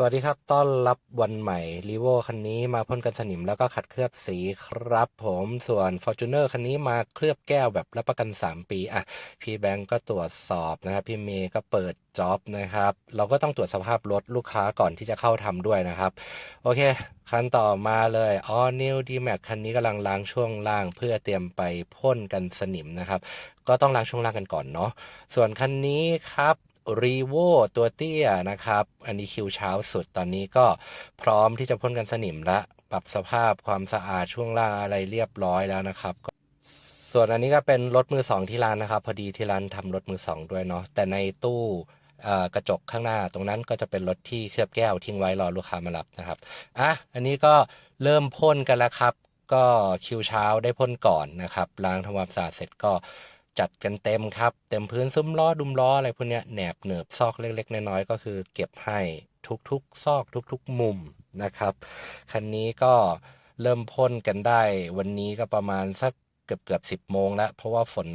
สวัสดีครับ ต้อนรับวันใหม่รีโวคันนี้มาพ่นกันสนิมแล้วก็ขัดเคลือบสีครับผมส่วน Fortuner คันนี้มาเคลือบแก้วแบบรับประกัน 3 ปี อะ พี่แบงก์ก็ตรวจสอบนะครับ พี่เมย์ก็เปิดจ็อบนะครับ เราก็ต้องตรวจสภาพรถลูกค้าก่อนที่จะเข้าทำด้วยนะครับ โอเค คันต่อมาเลย All New D-Max คันนี้กำลังล้างช่วงล่างเพื่อเตรียมไปพ่นกันสนิมนะครับ ก็ต้องล้างช่วงล่างกันก่อนเนาะส่วนคันนี้ครับ รีโวตัวเตี้ยนะครับ อันนี้คิวเช้าสุดตอนนี้ก็พร้อมที่จะพ่นกันสนิมและ ปรับสภาพความสะอาดช่วงล่างอะไรเรียบร้อยแล้วนะครับส่วนอันนี้ก็เป็นรถมือสองที่ร้านนะครับ พอดีที่ร้านทำรถมือสองด้วยเนาะแต่ในตู้กระจกข้างหน้าตรงนั้นก็จะเป็นรถที่เคลือบแก้วทิ้งไว้รอลูกค้ามารับนะครับอะอันนี้ก็เริ่มพ่นกันแล้วครับ ก็คิวเช้าได้พ่นก่อนนะครับล้างทำความสะอาดเสร็จก็ จัดกันเต็มครับ เต็มพื้นซุ้มล้อดุมล้ออะไรพวกเนี้ยแหนบเหนืบซอกเล็ก ๆ น้อยๆก็คือ เก็บให้ทุกๆ ซอกทุก ๆ มุมนะครับ คันนี้ก็เริ่มพ่นกันได้ วันนี้ก็ประมาณสัก เกือบเกือบสิบโมงแล้ว เพราะว่าฝน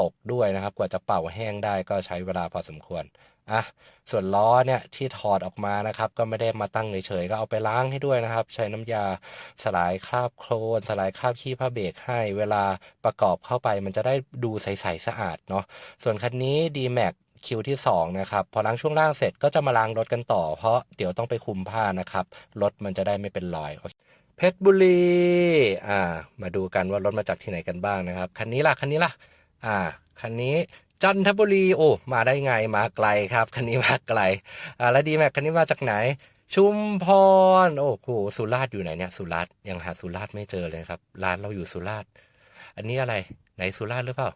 ตกด้วยนะครับ กว่าจะเป่าแห้งได้ก็ใช้เวลาพอสมควรอะส่วนล้อเนี่ยที่ถอดออกมานะครับ ก็ไม่ได้มาตั้งเฉยๆก็เอาไปล้างให้ด้วยนะครับ ใช้น้ำยาสลายคราบโคลนสลายคราบขี้ผ้าเบรกให้เวลาประกอบเข้าไป มันจะได้ดูใสๆสะอาดเนาะส่วนคันนี้ D-Max คิวที่ 2 นะครับ พอล้างช่วงล่างเสร็จก็จะมาล้างรถกันต่อ เพราะเดี๋ยวต้องไปคุมผ้านะครับ รถมันจะได้ไม่เป็นรอย เพชรบุรี อ่า มาดูกันว่ารถมาจากที่ไหนกันบ้างนะครับ คันนี้ล่ะ คันนี้ล่ะ อ่า คันนี้จันทบุรี โอ้ มาได้ไง มาไกลครับ คันนี้มาไกล อ่า แล้วดีแม็กคันนี้มาจากไหน ชุมพร โอ้โห สุราษฎร์อยู่ไหนเนี่ย สุราษฎร์ ยังหาสุราษฎร์ไม่เจอเลยครับ ร้านเราอยู่สุราษฎร์ อันนี้อะไร ไหนสุราษฎร์หรือเปล่า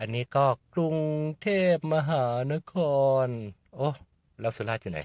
อันนี้ก็กรุงเทพมหานคร โอ้ แล้วสุราษฎร์อยู่ไหน